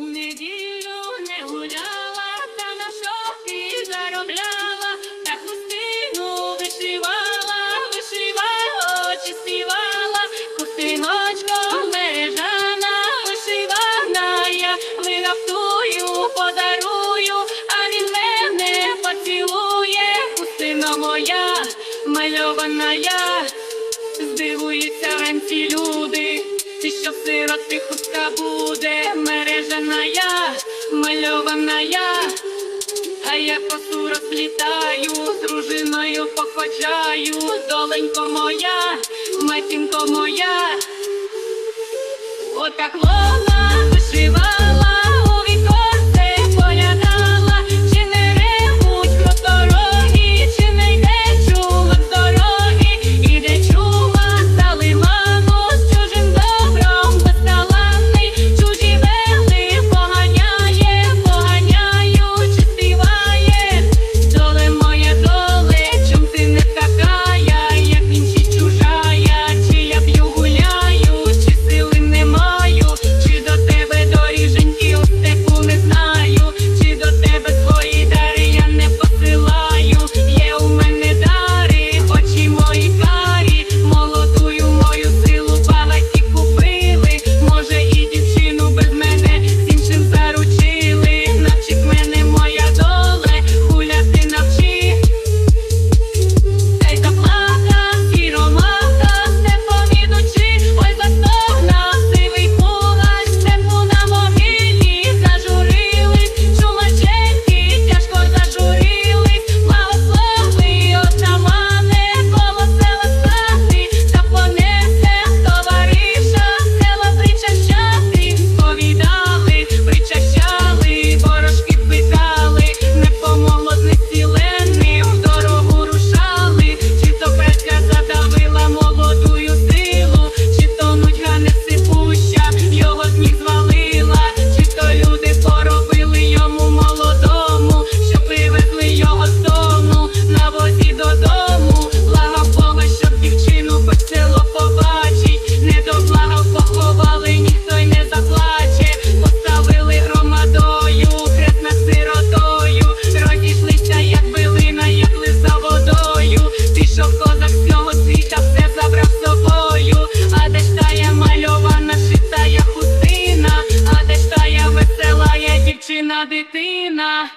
У неділю не гуляла, та на шопі заробляла, та хустину вишивала, вишивала, очі співала, хустиночком мережана, вишивана я, вигаптую, подарую, а він мене поцілує, хустина моя, мальована я. Здивуються вранці люди, в сироти хустка буде, мережена я, мальована я, а я косу розплітаю, з дружиною походжаю, доленько моя, матінко моя, отак лона. дитина.